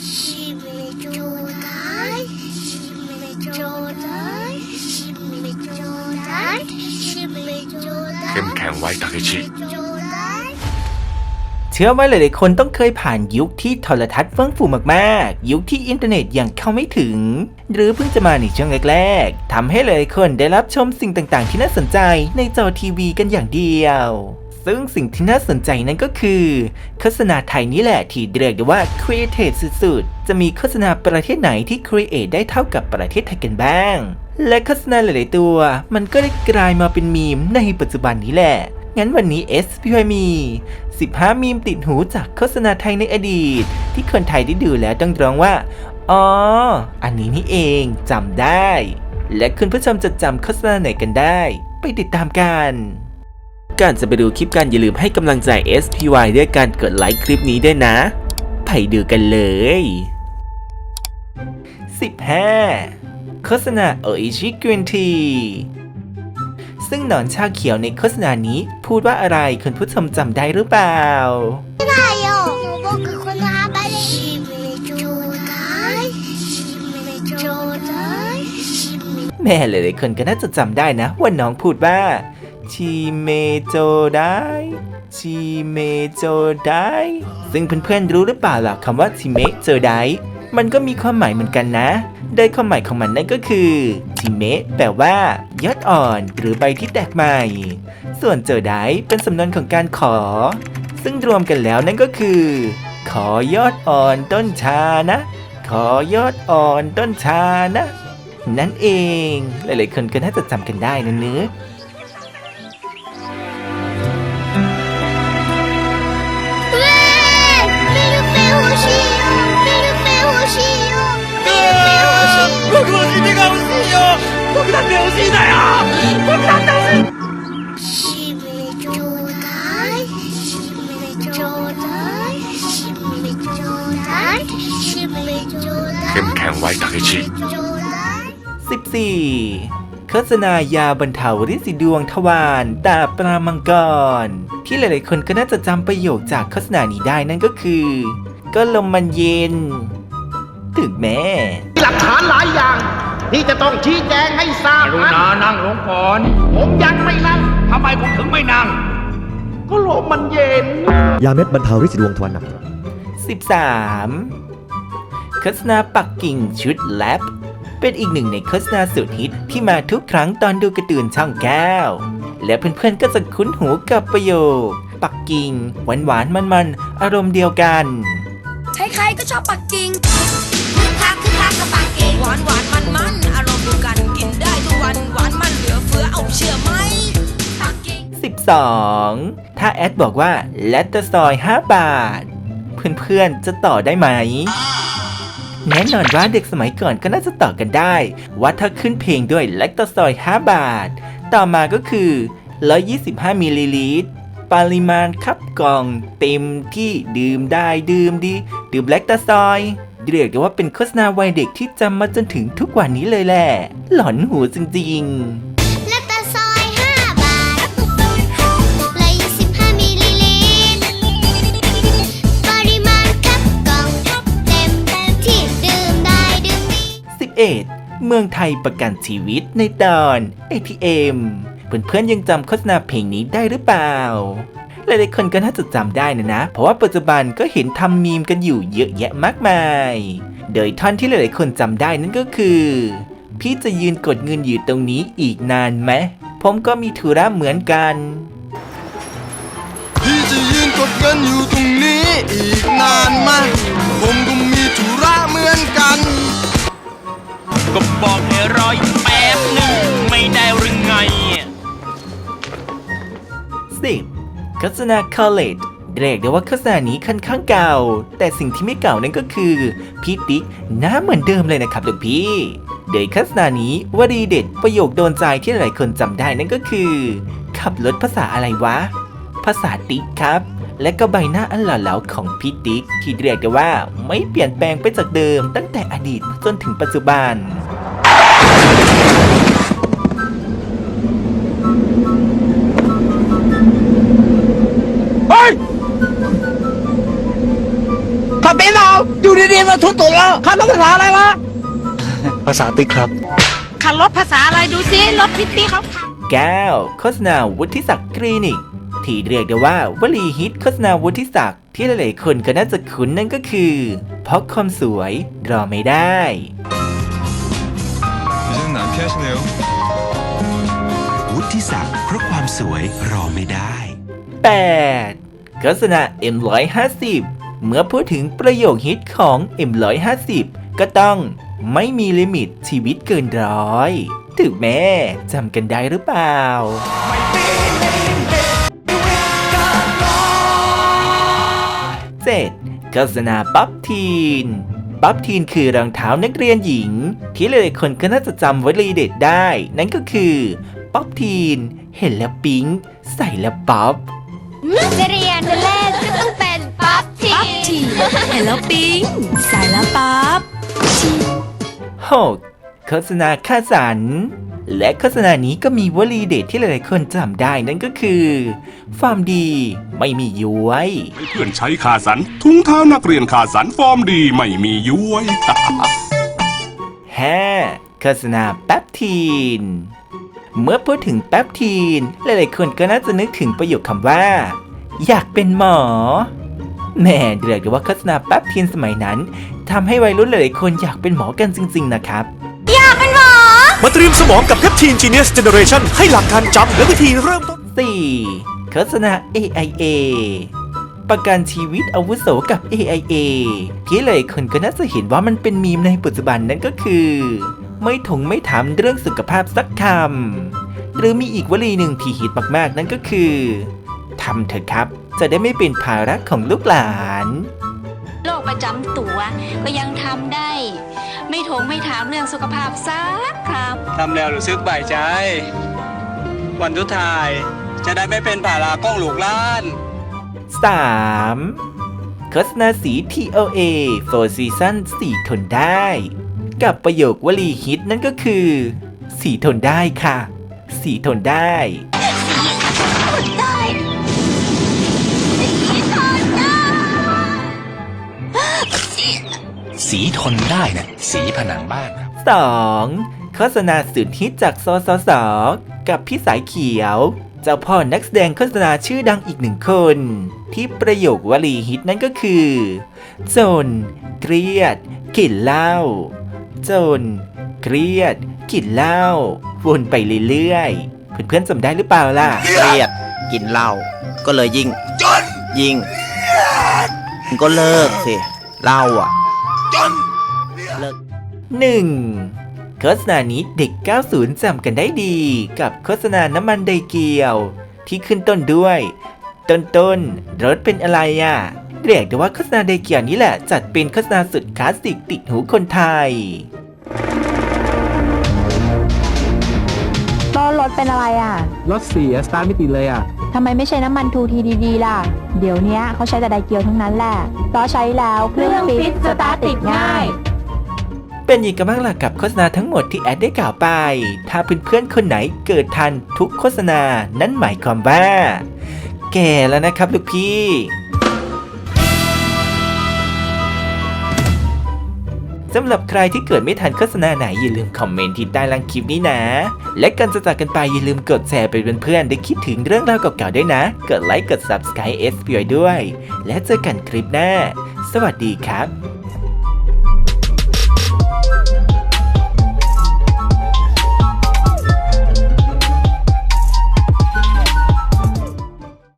ชิเมโจไดชิเมโจไดชิเมโจไดชิเมโจไดเข้มแข็งไว้ทาเคชิโจไดเชื่อว่าหลายๆคนต้องเคยผ่านยุคที่โทรทัศน์เฟื่องฟูมากๆ ยุคที่อินเทอร์เน็ตยังเข้าไม่ถึง หรือเพิ่งจะมาในช่วงแรกๆทำให้หลายๆคนได้รับชมสิ่งต่างๆ ที่น่าสนใจในจอทีวีกันอย่างเดียว ซึ่งสิ่งที่น่าสนใจนั้นก็คือโฆษณาไทยนี่แหละที่เรียกได้ว่าครีเอทีฟสุดๆ จะมีโฆษณาประเทศไหนที่ครีเอทได้เท่ากับประเทศไทยกันบ้าง และโฆษณาหลายๆตัว มันก็ได้กลายมาเป็นมีมในปัจจุบันนี้แหละ งั้นวันนี้ S P Y มี 15 มีมติดหูจากโฆษณาไทยในอดีต ที่คนไทยได้ดูแล้วต้องร้องว่า อ๋อ อันนี้นี่เองจำได้ และคุณผู้ชมจะจำโฆษณาไหนกันได้ ไปติดตามกัน ก่อนจะไปดูคลิปกันอย่าลืมให้กำลังใจ SPY ด้วยการกดไลค์คลิปนี้ด้วยนะ ไปดูกันเลย 15. โฆษณาโออิชิกรีนทีซึ่งหนอนชาเขียวในโฆษณานี้พูดว่าอะไรคุณผู้ชมจำได้หรือเปล่าได้โยคือคนหาไแม่หลายๆคนก็น่าจะจำได้นะว่าน้องพูดว่า ชิเมโจได้ชิเมโจได้ซึ่งเพื่อนๆรู้หรือเปล่าล่ะคำว่าชิเมโจได้มันก็มีความหมายเหมือนกันนะ โดยความหมายของมันนั่นก็คือชิเมะแปลว่ายอดอ่อนหรือใบที่แตกใหม่ ส่วนโจอไดเป็นสำนวนของการขอ ซึ่งรวมกันแล้วนั่นก็คือ ขอยอดอ่อนต้นชานะ ขอยอดอ่อนต้นชานะ นั่นเอง หลายๆคนก็น่าจะจำกันได้นะเนื้อ 僕だって欲しいんだよ僕だって欲しいชิเมโจไดชิเมโจไดชิเมโจไดชิเมโจได เข้มแข็งไว้ทาเคชิ โจได 14 โฆษณายาบรรเทาฤทธิ์สีดวงทวารตาปลามังกร ที่หลายๆคนก็น่าจะจำประโยคจากโฆษณานี้ได้นั่นก็คือ ก็ลมมันเย็น ถึงแม้ หลักฐานหลายอย่าง ที่จะต้องชี้แจงให้ทราบกรุนะณานั่งลงก่อน ผมยังไม่นั่งทำไมคุณถึงไม่นั่ง ก็ลมมันเย็น ยาเม็ดบรรเทาฤทธิ์สีดวงทวารหนัก 13โฆษณาปักกิ่งชุดแลบเป็นอีกหนึ่งในโฆษณาสุดฮิตที่มาทุกครั้งตอนดูการ์ตูนช่องแก้ว และเพื่อนๆก็จะคุ้นหูกับประโยค ปักกิ่งหวานๆมันๆ อารมณ์เดียวกัน ใครๆก็ชอบปักกิ่ง หวานหวานมันมันอารมณ์ดูกันกินได้ทุกวันหวานมันเหลือเฟือเอาเชื่อไหมปักกิ่ง12 ถ้าแอดบอกว่าแลตเตอร์ซอย 5 บาท เพื่อนๆ จะต่อได้ไหม แน่นอนว่าเด็กสมัยก่อนก็น่าจะต่อกันได้ ว่าถ้าขึ้นเพลงด้วยแลคโตซอย 5 บาท ต่อมาก็คือ 125มิลลิลิตรปริมาณคับกล่องเต็มที่ดื่มได้ดื่มดี ดื่มแลคโตซอย เรียกได้ว่าเป็นโฆษณาวัยเด็กที่จำมาจนถึงทุกวันนี้เลยแหละ หลอนหูจริงๆละตะซอย5บาทละ25มิลลิลิตรปริมาณคับกล่องเต็มที่ดื่มได้ดื่มดี11เมืองไทยประกันชีวิตในตอน ATM เพื่อนๆยังจำโฆษณาเพลงนี้ได้หรือเปล่า หลายๆคนก็น่าจะจำได้นะนะ เพราะว่าปัจจุบันก็เห็นทำมีมกันอยู่เยอะแยะมากมาย โดยท่อนที่หลายๆคนจำได้นั่นก็คือ พี่จะยืนกดเงินอยู่ตรงนี้อีกนานไหม ผมก็มีธุระเหมือนกัน พี่จะยืนกดเงินอยู่ตรงนี้อีกนานไหมผมก็มีธุระเหมือนกัน ก็บอกให้รออีกแป๊บหนึ่งไม่ได้หรือไง10 โฆษณา College เรียกได้ว่าโฆษณานี้ค่อนข้างเก่า แต่สิ่งที่ไม่เก่านั่นก็คือ พี่ติ๊กหน้าเหมือนเดิมเลยนะครับลูกพี่ โดยโฆษณานี้วลีเด็ดประโยคโดนใจที่หลายคนจำได้นั่นก็คือ ขับรถภาษาอะไรวะ ภาษาติ๊กครับ และก็ใบหน้าอันหล่อเหลาของพี่ติ๊กที่เรียกได้ว่าไม่เปลี่ยนแปลงไปจากเดิมตั้งแต่อดีตจนถึงปัจจุบัน เฮ้ยขับเป็นเรา อยู่ดีๆมาทุบตูดเราขับรถภาษาอะไรวะ ภาษาติ๊กครับ ขับรถภาษาอะไรดูซิรถพิตตี้เขา 9. โฆษณาวุฒิศักดิ์คลินิก ที่เรียกได้ว่าวลีฮิตโฆษณาวุฒิศักดิ์ที่หลายๆคนก็น่าจะคุ้นนั่นก็คือ เพราะความสวยรอไม่ได้ 이제는 안 피하시네요 วุฒิศักดิ์เพราะความสวยรอไม่ได้ 8. โฆษณา M150 เมื่อพูดถึงประโยคฮิตของ M150 ก็ต้องไม่มีลิมิตชีวิตเกินร้อย ถึงแม่จำกันได้หรือเปล่า 7. โฆษณาป๊อปทีนป๊อปทีนคือรองเท้านักเรียนหญิง ที่หลายๆคนก็น่าจะจำวลีเด็ดได้ นั่นก็คือ ป๊อปทีน เห็นแล้วปิ๊ง ใส่แล้วป๊อปจะเรี ทีปั๊บทีเห็นแล้วปิ๊งใส่แล้วปั๊บ 6. โฆษณาค่าสัน และโฆษณานี้ก็มีวลีเด็ดที่หลายๆคนจำได้นั่นก็คือฟาร์มดีไม่มีย้วย ให้เพื่อนใช้ขาสันถุงเท้านักเรียนขาสันฟอร์มดีไม่มีย้วย 5. โฆษณาแป๊บทีน เมื่อพูดถึงแป๊บทีน หลายๆคนก็น่าจะนึกถึงประโยคคำว่า อยากเป็นหมอ แหม่เรียกได้ว่าโฆษณาแป๊บทีนสมัยนั้นทำให้วัยรุ่นหลายๆคนอยากเป็นหมอกันจริง ๆ นะครับมาเตรียมสมองกับ Peptine Genius Generation ให้หลักการจำและวิธีเริ่มต้น 4. โฆษณา AIA ประกันชีวิตอาวุโสกับ AIA ที่หลายคนก็น่าจะเห็นว่ามันเป็นมีมในปัจจุบันนั่นก็คือ ไม่ถงไม่ถามเรื่องสุขภาพสักคำหรือมีอีกวลีหนึ่งที่ฮิตมากๆ นั่นก็คือทำเถอะครับ จะได้ไม่เป็นภาระของลูกหลานโรคประจำตัวก็ยังทำได้ ไม่ถงไม่ถามเรื่องสุขภาพสักคำทำแล้วรู้สึกบ่ายใจ วันทุดท้าย จะได้ไม่เป็นภาระก้องลูกหล้าน 3. โฆษณาสี TOA Four Season สีทนได้ กับประโยควลีฮิตนั่นก็คือ สีทนได้ค่ะ สีทนได้ สีทนได้นะสีผนังบ้านครับ 2. โฆษณาสุดฮิตจากสสส กับพี่สายเขียว เจ้าพ่อนักแสดงโฆษณาชื่อดังอีกหนึ่งคน ที่ประโยควลีฮิตนั่นก็คือ จน เครียดกินเหล้าจน เครียดกินเหล้าวนไปเรื่อยๆเพื่อนๆจำได้หรือเปล่าล่ะ เครียดกินเหล้าก็เลยยิ่งยิ่งก็เลิกสิเหล้าอะ เลิก 1. โฆษณานี้เด็ก 90จำกันได้ดี กับโฆษณาน้ำมันไดเกียว ที่ขึ้นต้นด้วย ต้นต้นๆรถเป็นอะไรอะ เรียกได้ว่าโฆษณาไดเกียวนี้แหละจัดเป็นโฆษณาสุดคลาสสิกติดหูคนไทยก็รถเป็นอะไรอะ รถเสียสตาร์ทไม่ติดเลยอะ ทำไมไม่ใช้น้ำมันทูทีดีๆล่ะ เดี๋ยวนี้เขาใช้แต่ไดเกียวทั้งนั้นแหละเพราะใช้แล้วเครื่องฟิตสตาร์ทติดง่าย เป็นยังไงกันบ้างล่ะกับโฆษณาทั้งหมดที่แอดได้กล่าวไป ถ้าเพื่อนๆคนไหนเกิดทันทุกโฆษณา นั่นหมายความว่า แก่แล้วนะครับลูกพี่สำหรับใครที่เกิดไม่ทันโฆษณาไหนอย่าลืมคอมเมนต์ที่ใต้ล่างคลิปนี้นะ และก่อนจะจากกันไปอย่าลืมกดแชร์ไปเพื่อนๆได้คิดถึงเรื่องราวเก่าๆด้วยนะ กดไลค์กด Subscribe s p ด้วย และเจอกันคลิปหน้า สวัสดีครับ